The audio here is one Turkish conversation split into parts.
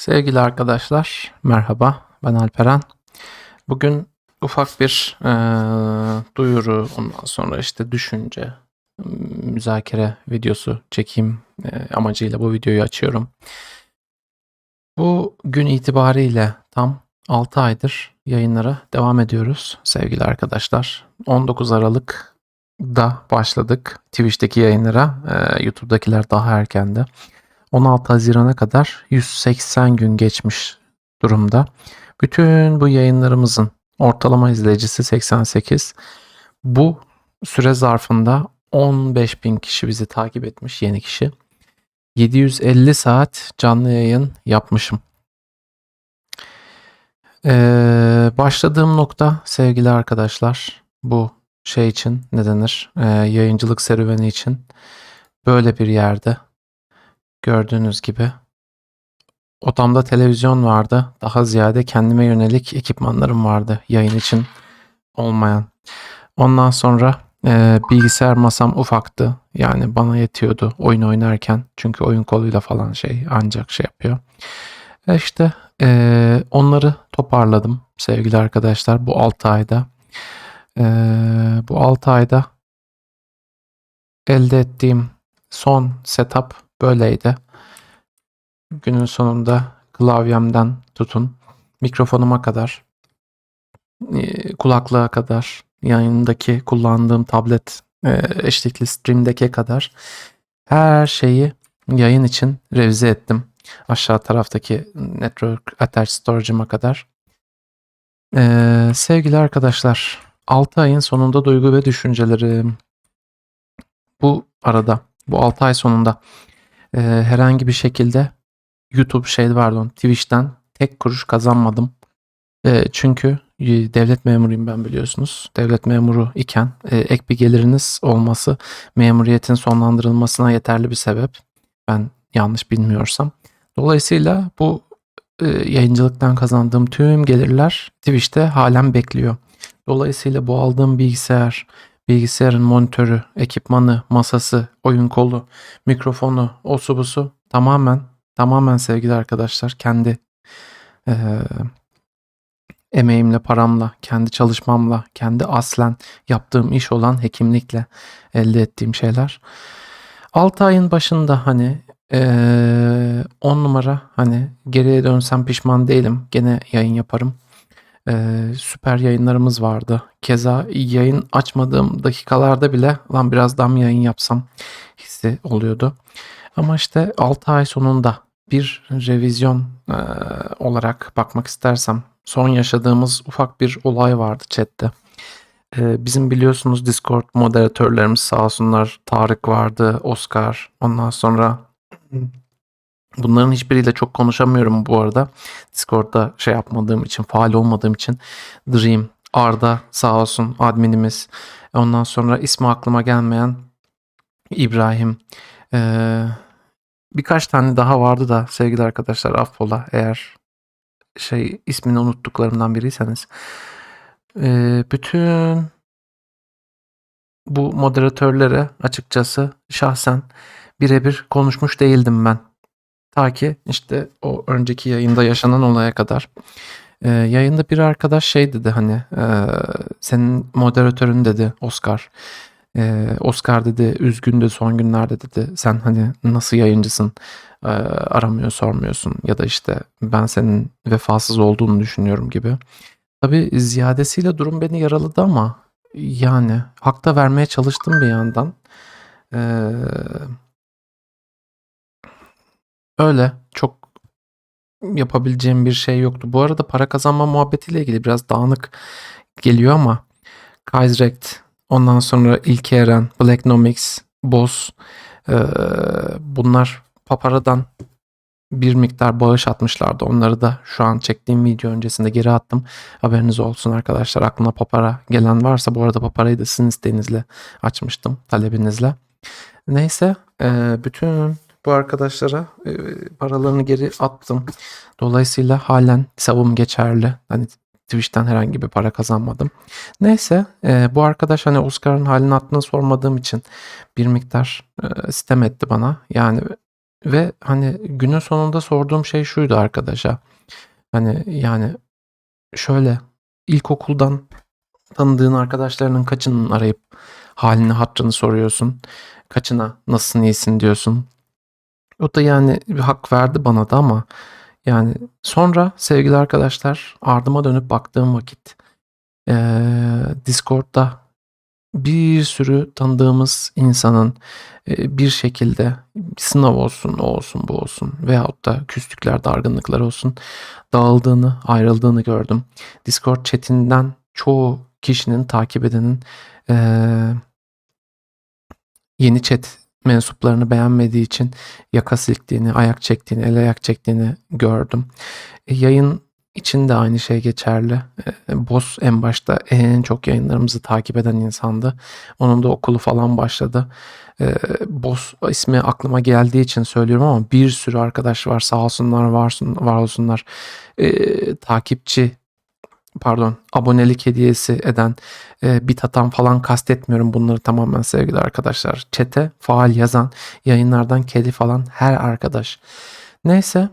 Sevgili arkadaşlar, merhaba. Ben Alperen. Bugün ufak bir eee, duyuru, ondan sonra işte düşünce, müzakere videosu çekeyim eee, amacıyla bu videoyu açıyorum. Bu gün itibariyle tam 6 aydır yayınlara devam ediyoruz sevgili arkadaşlar. 19 Aralık'da başladık Twitch'teki yayınlara, eee, YouTube'dakiler daha erkendi. 16 Haziran'a kadar 180 gün geçmiş durumda. Bütün bu yayınlarımızın ortalama izleyicisi 88. Bu süre zarfında 15 bin kişi bizi takip etmiş yeni kişi. 750 saat canlı yayın yapmışım. Ee, başladığım nokta sevgili arkadaşlar bu şey için ne denir Ee, yayıncılık serüveni için böyle bir yerde gördüğünüz gibi odamda televizyon vardı daha ziyade kendime yönelik ekipmanlarım vardı yayın için olmayan. Ondan sonra e, bilgisayar masam ufaktı yani bana yetiyordu oyun oynarken çünkü oyun koluyla falan şey ancak şey yapıyor. E işte e, onları toparladım sevgili arkadaşlar bu 6 ayda. E, bu 6 ayda elde ettiğim son setup böyleydi. Günün sonunda klavyemden tutun mikrofonuma kadar e, kulaklığa kadar yanındaki kullandığım tablet e, eşlikli Stream Deck'e kadar her şeyi yayın için revize ettim. Aşağı taraftaki Network Attached Storage'ıma kadar. Ee, sevgili arkadaşlar 6 ayın sonunda duygu ve düşüncelerim. Bu arada bu 6 ay sonunda e, herhangi bir şekilde YouTube şey pardon Twitch'ten tek kuruş kazanmadım. E, çünkü devlet memuruyum ben biliyorsunuz. Devlet memuru iken e, ek bir geliriniz olması memuriyetin sonlandırılmasına yeterli bir sebep. Ben yanlış bilmiyorsam. Dolayısıyla bu e, yayıncılıktan kazandığım tüm gelirler Twitch'te halen bekliyor. Dolayısıyla bu aldığım bilgisayar, bilgisayarın monitörü, ekipmanı, masası, oyun kolu, mikrofonu, o su bu su tamamen tamamen sevgili arkadaşlar kendi e, emeğimle, paramla, kendi çalışmamla, kendi aslen yaptığım iş olan hekimlikle elde ettiğim şeyler. 6 ayın başında hani 10 numara hani geriye dönsem pişman değilim. Gene yayın yaparım. Eee, süper yayınlarımız vardı. Keza yayın açmadığım dakikalarda bile lan biraz daha mı yayın yapsam hissi oluyordu. Ama işte 6 ay sonunda bir revizyon eee, olarak bakmak istersem son yaşadığımız ufak bir olay vardı chatte. Eee, bizim biliyorsunuz Discord moderatörlerimiz sağ olsunlar Tarık vardı, Oscar. Ondan sonra bunların hiçbiriyle çok konuşamıyorum bu arada. Discord'da şey yapmadığım için, faal olmadığım için. Dream, Arda sağ olsun adminimiz. Ondan sonra ismi aklıma gelmeyen İbrahim. Eee, birkaç tane daha vardı da sevgili arkadaşlar affola eğer şey ismini unuttuklarımdan biriyseniz. Eee, bütün bu moderatörlere açıkçası şahsen birebir konuşmuş değildim ben. Ta ki işte o önceki yayında yaşanan olaya kadar. Eee, yayında bir arkadaş şey dedi hani eee, senin moderatörün dedi Oscar. Eee, Oscar dedi üzgündü son günlerde dedi. Sen hani nasıl yayıncısın eee, aramıyor sormuyorsun ya da işte ben senin vefasız olduğunu düşünüyorum gibi. Tabii ziyadesiyle durum beni yaraladı ama yani hak da vermeye çalıştım bir yandan. Eee öyle çok yapabileceğim bir şey yoktu. Bu arada para kazanma muhabbetiyle ilgili biraz dağınık geliyor ama Kaizrekt, ondan sonra İlke Eren, Blacknomics, Boss eee, bunlar Papara'dan bir miktar bağış atmışlardı. Onları da şu an çektiğim video öncesinde geri attım. Haberiniz olsun arkadaşlar. Aklına Papara gelen varsa bu arada Papara'yı da sizin isteğinizle açmıştım. Talebinizle. Neyse bütün bu arkadaşlara eee, paralarını geri attım. Dolayısıyla halen hesabım geçerli. Hani Twitch'ten herhangi bir para kazanmadım. Neyse eee, bu arkadaş hani Oscar'ın halini attığını sormadığım için bir miktar sitem etti bana. Yani ve hani günün sonunda sorduğum şey şuydu arkadaşa. Hani yani şöyle ilkokuldan tanıdığın arkadaşlarının kaçının arayıp halini hatrını soruyorsun. Kaçına nasılsın iyisin diyorsun. O da yani bir hak verdi bana da ama yani sonra sevgili arkadaşlar ardıma dönüp baktığım vakit eee, Discord'da bir sürü tanıdığımız insanın bir şekilde sınav olsun, o olsun, bu olsun veyahut da küslükler, dargınlıklar olsun dağıldığını, ayrıldığını gördüm. Discord chatinden çoğu kişinin takip edenin yeni chat mensuplarını beğenmediği için yaka silktiğini, ayak çektiğini, el ayak çektiğini gördüm. E, yayın için de aynı şey geçerli. E, Boss en başta en çok yayınlarımızı takip eden insandı. Onun da okulu falan başladı. E, Boss ismi aklıma geldiği için söylüyorum ama bir sürü arkadaş var sağ olsunlar varsın, var olsunlar. E, takipçi pardon abonelik hediyesi eden e, bit atan falan kastetmiyorum bunları tamamen sevgili arkadaşlar. Çete faal yazan yayınlardan kedi falan her arkadaş. Neyse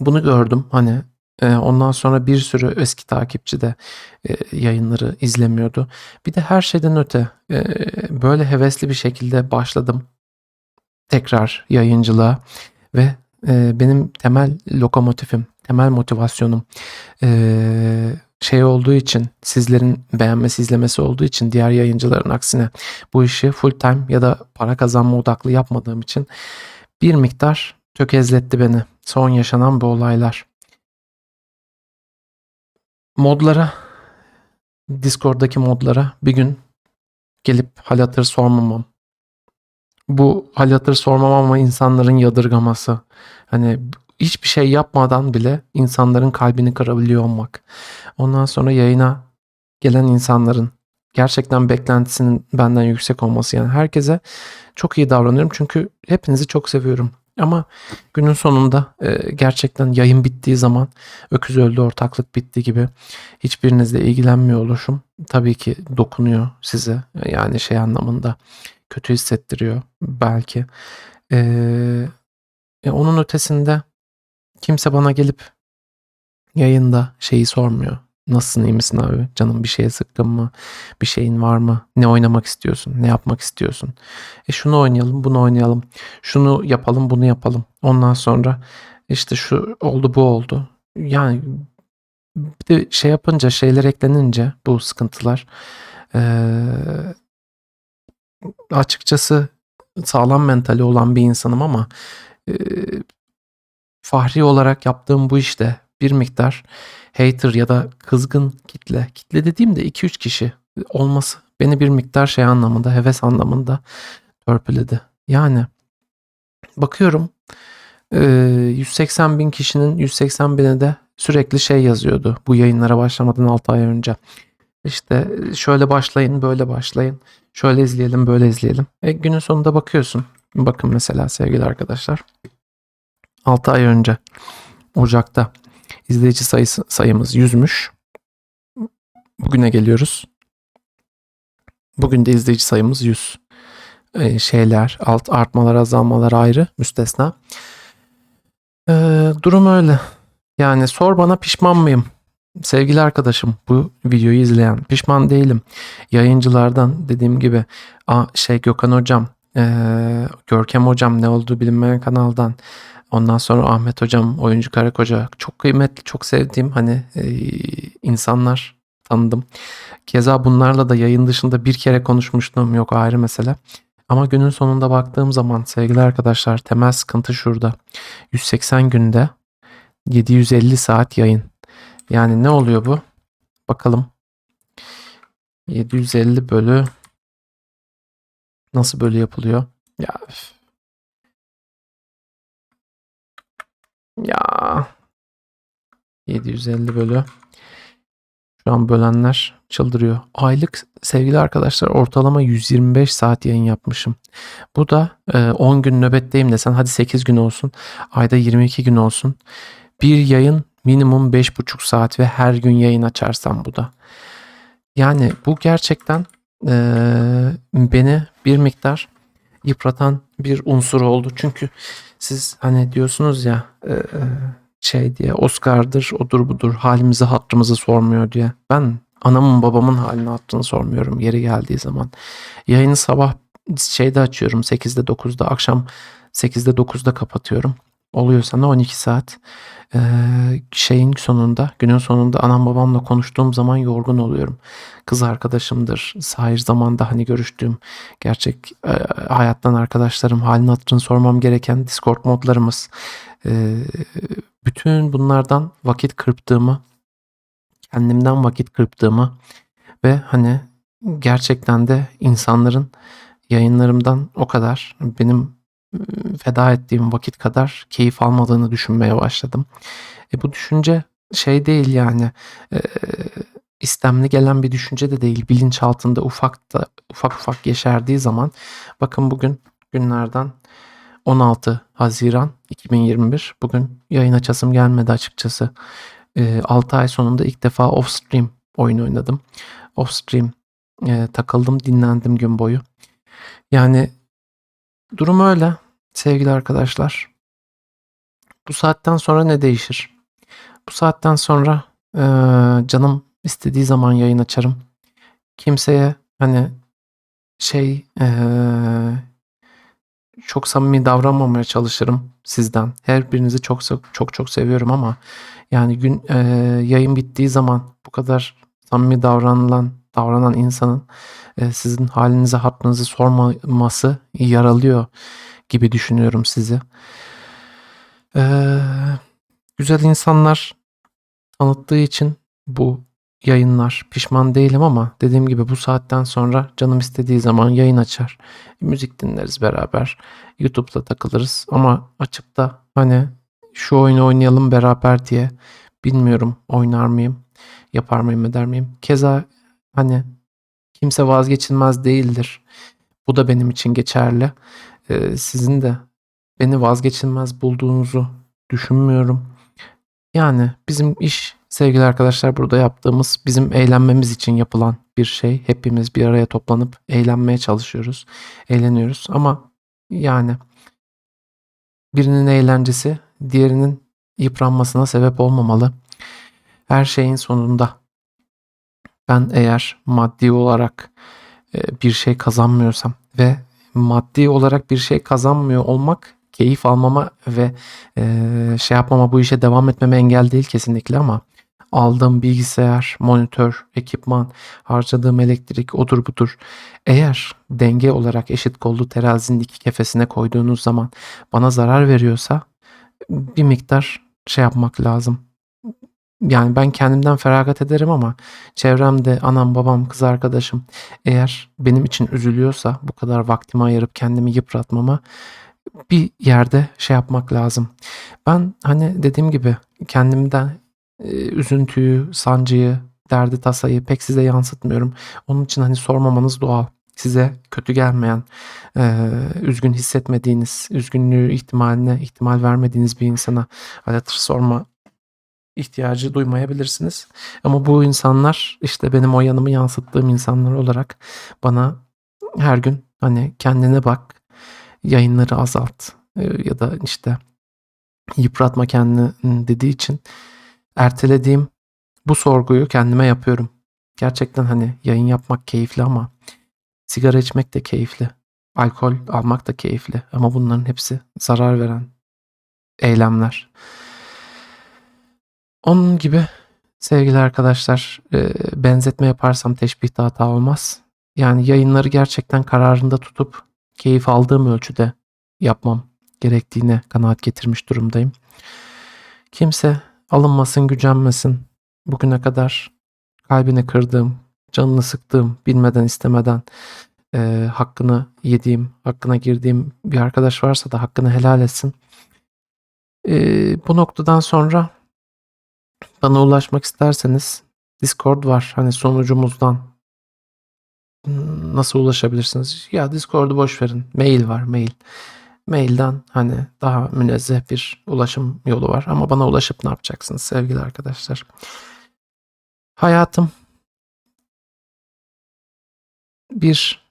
bunu gördüm hani e, ondan sonra bir sürü eski takipçi de e, yayınları izlemiyordu. Bir de her şeyden öte e, böyle hevesli bir şekilde başladım tekrar yayıncılığa ve e, benim temel lokomotifim, temel motivasyonum şey olduğu için sizlerin beğenmesi izlemesi olduğu için diğer yayıncıların aksine bu işi full time ya da para kazanma odaklı yapmadığım için bir miktar tökezletti beni son yaşanan bu olaylar. Modlara Discord'daki modlara bir gün gelip hal hatır sormamam. Bu hal hatır sormam ama insanların yadırgaması. Hani hiçbir şey yapmadan bile insanların kalbini kırabiliyor olmak. Ondan sonra yayına gelen insanların gerçekten beklentisinin benden yüksek olması yani herkese çok iyi davranıyorum çünkü hepinizi çok seviyorum. Ama günün sonunda e, gerçekten yayın bittiği zaman öküz öldü ortaklık bitti gibi hiçbirinizle ilgilenmiyor oluşum tabii ki dokunuyor size yani şey anlamında kötü hissettiriyor belki. Ee, e, onun ötesinde kimse bana gelip yayında şeyi sormuyor. Nasılsın iyi misin abi? Canım bir şeye sıkkın mı? Bir şeyin var mı? Ne oynamak istiyorsun? Ne yapmak istiyorsun? E şunu oynayalım, bunu oynayalım. Şunu yapalım, bunu yapalım. Ondan sonra işte şu oldu, bu oldu. Yani bir de şey yapınca, şeyler eklenince bu sıkıntılar eee, açıkçası sağlam mentali olan bir insanım ama eee, fahri olarak yaptığım bu işte bir miktar hater ya da kızgın kitle, kitle dediğimde 2-3 kişi olması beni bir miktar şey anlamında, heves anlamında törpüledi. Yani bakıyorum eee, 180 bin kişinin 180 bini de sürekli şey yazıyordu bu yayınlara başlamadan 6 ay önce. İşte şöyle başlayın, böyle başlayın. Şöyle izleyelim, böyle izleyelim. E, günün sonunda bakıyorsun. Bakın mesela sevgili arkadaşlar. 6 ay önce Ocak'ta izleyici sayısı sayımız 100'müş. Bugüne geliyoruz. Bugün de izleyici sayımız 100. E, şeyler, alt artmalar, azalmalar ayrı, müstesna. E, durum öyle. Yani sor bana pişman mıyım? Sevgili arkadaşım bu videoyu izleyen pişman değilim. Yayıncılardan dediğim gibi a, şey Gökhan hocam, eee, Görkem hocam ne olduğu bilinmeyen kanaldan ondan sonra Ahmet hocam, oyuncu Karakoca çok kıymetli, çok sevdiğim hani eee, insanlar tanıdım. Keza bunlarla da yayın dışında bir kere konuşmuştum yok ayrı mesele. Ama günün sonunda baktığım zaman sevgili arkadaşlar temel sıkıntı şurada. 180 günde 750 saat yayın. Yani ne oluyor bu? Bakalım. 750 bölü nasıl bölü yapılıyor? Ya. Ya 750 bölü şu an bölenler çıldırıyor. Aylık sevgili arkadaşlar ortalama 125 saat yayın yapmışım. Bu da e, 10 gün nöbetteyim desen hadi 8 gün olsun. Ayda 22 gün olsun. Bir yayın minimum 5,5 saat ve her gün yayın açarsam bu da. Yani bu gerçekten e, beni bir miktar yıpratan bir unsur oldu. Çünkü siz hani diyorsunuz ya e, e, şey diye Oscar'dır odur budur halimizi hatrımızı sormuyor diye. Ben anamın babamın halini hattını sormuyorum yeri geldiği zaman. Yayını sabah şeyde açıyorum 8'de 9'da akşam 8'de 9'da kapatıyorum. Oluyorsa ne 12 saat. Ee, şeyin sonunda günün sonunda anam babamla konuştuğum zaman yorgun oluyorum. Kız arkadaşımdır. Sahir zamanda hani görüştüğüm gerçek e, hayattan arkadaşlarım halini hatırını sormam gereken Discord modlarımız. Ee, bütün bunlardan vakit kırptığımı kendimden vakit kırptığımı ve hani gerçekten de insanların yayınlarımdan o kadar benim feda ettiğim vakit kadar keyif almadığını düşünmeye başladım. E bu düşünce şey değil yani e, istemli gelen bir düşünce de değil. Bilinç altında ufak da ufak ufak yeşerdiği zaman bakın bugün günlerden 16 Haziran 2021 bugün yayın açasım gelmedi açıkçası. E, 6 ay sonunda ilk defa off stream oyun oynadım. Off stream e, takıldım dinlendim gün boyu. Yani durum öyle sevgili arkadaşlar. Bu saatten sonra ne değişir? Bu saatten sonra e, canım istediği zaman yayın açarım. Kimseye hani şey e, çok samimi davranmamaya çalışırım sizden. Her birinizi çok çok çok seviyorum ama yani gün e, yayın bittiği zaman bu kadar samimi davranılan davranan insanın e, sizin halinize hattınızı sormaması yaralıyor gibi düşünüyorum sizi. Ee, güzel insanlar tanıttığı için bu yayınlar pişman değilim ama dediğim gibi bu saatten sonra canım istediği zaman yayın açar. Müzik dinleriz beraber. YouTube'da takılırız ama açıp da hani şu oyunu oynayalım beraber diye bilmiyorum oynar mıyım, yapar mıyım, eder miyim? Keza hani kimse vazgeçilmez değildir. Bu da benim için geçerli. Ee, sizin de beni vazgeçilmez bulduğunuzu düşünmüyorum. Yani bizim iş sevgili arkadaşlar burada yaptığımız bizim eğlenmemiz için yapılan bir şey. Hepimiz bir araya toplanıp eğlenmeye çalışıyoruz. Eğleniyoruz ama yani birinin eğlencesi diğerinin yıpranmasına sebep olmamalı. Her şeyin sonunda ben eğer maddi olarak bir şey kazanmıyorsam ve maddi olarak bir şey kazanmıyor olmak keyif almama ve şey yapmama bu işe devam etmeme engel değil kesinlikle ama aldığım bilgisayar, monitör, ekipman, harcadığım elektrik odur budur. Eğer denge olarak eşit kollu terazinin iki kefesine koyduğunuz zaman bana zarar veriyorsa bir miktar şey yapmak lazım. Yani ben kendimden feragat ederim ama çevremde anam, babam, kız arkadaşım eğer benim için üzülüyorsa bu kadar vaktimi ayırıp kendimi yıpratmama bir yerde şey yapmak lazım. Ben hani dediğim gibi kendimden e, üzüntüyü, sancıyı, derdi, tasayı pek size yansıtmıyorum. Onun için hani sormamanız doğal. Size kötü gelmeyen, e, üzgün hissetmediğiniz, üzgünlüğü ihtimaline ihtimal vermediğiniz bir insana halatır sorma ihtiyacı duymayabilirsiniz. Ama bu insanlar işte benim o yanımı yansıttığım insanlar olarak bana her gün hani kendine bak, yayınları azalt e, ya da işte yıpratma kendini dediği için ertelediğim bu sorguyu kendime yapıyorum. Gerçekten hani yayın yapmak keyifli ama sigara içmek de keyifli. Alkol almak da keyifli ama bunların hepsi zarar veren eylemler. Onun gibi sevgili arkadaşlar e, benzetme yaparsam teşbihte hata olmaz. Yani yayınları gerçekten kararında tutup keyif aldığım ölçüde yapmam gerektiğine kanaat getirmiş durumdayım. Kimse alınmasın, gücenmesin. Bugüne kadar kalbini kırdığım, canını sıktığım, bilmeden istemeden e, hakkını yediğim, hakkına girdiğim bir arkadaş varsa da hakkını helal etsin. E, bu noktadan sonra bana ulaşmak isterseniz Discord var. Hani sonucumuzdan nasıl ulaşabilirsiniz? Ya Discord'u boş verin. Mail var, mail. Mailden hani daha münezzeh bir ulaşım yolu var ama bana ulaşıp ne yapacaksınız sevgili arkadaşlar? Hayatım bir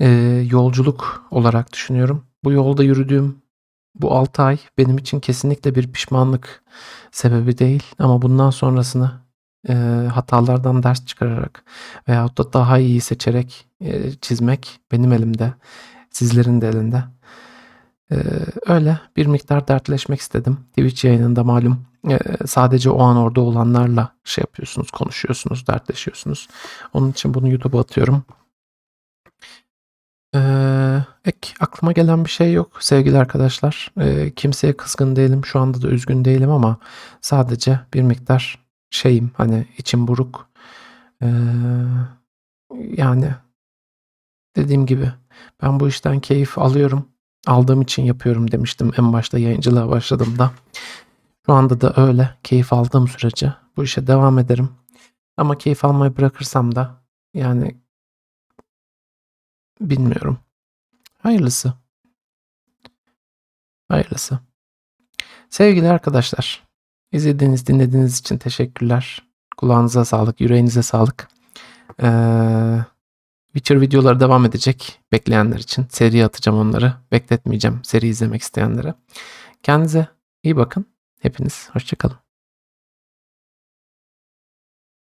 e, yolculuk olarak düşünüyorum. Bu yolda yürüdüğüm bu 6 ay benim için kesinlikle bir pişmanlık sebebi değil ama bundan sonrasını e, hatalardan ders çıkararak veyahut da daha iyi seçerek e, çizmek benim elimde, sizlerin de elinde. E, öyle bir miktar dertleşmek istedim. Twitch yayınında malum e, sadece o an orada olanlarla şey yapıyorsunuz, konuşuyorsunuz, dertleşiyorsunuz. Onun için bunu YouTube'a atıyorum. Ee, ek aklıma gelen bir şey yok sevgili arkadaşlar. Ee, kimseye kızgın değilim. Şu anda da üzgün değilim ama sadece bir miktar şeyim hani içim buruk. Ee, yani dediğim gibi ben bu işten keyif alıyorum. Aldığım için yapıyorum demiştim en başta yayıncılığa başladığımda. Şu anda da öyle. Keyif aldığım sürece bu işe devam ederim. Ama keyif almayı bırakırsam da yani bilmiyorum. Hayırlısı. Hayırlısı. Sevgili arkadaşlar, izlediğiniz, dinlediğiniz için teşekkürler. Kulağınıza sağlık, yüreğinize sağlık. Ee, Witcher videoları devam edecek bekleyenler için. Seri atacağım onları. Bekletmeyeceğim seri izlemek isteyenlere. Kendinize iyi bakın. Hepiniz hoşçakalın.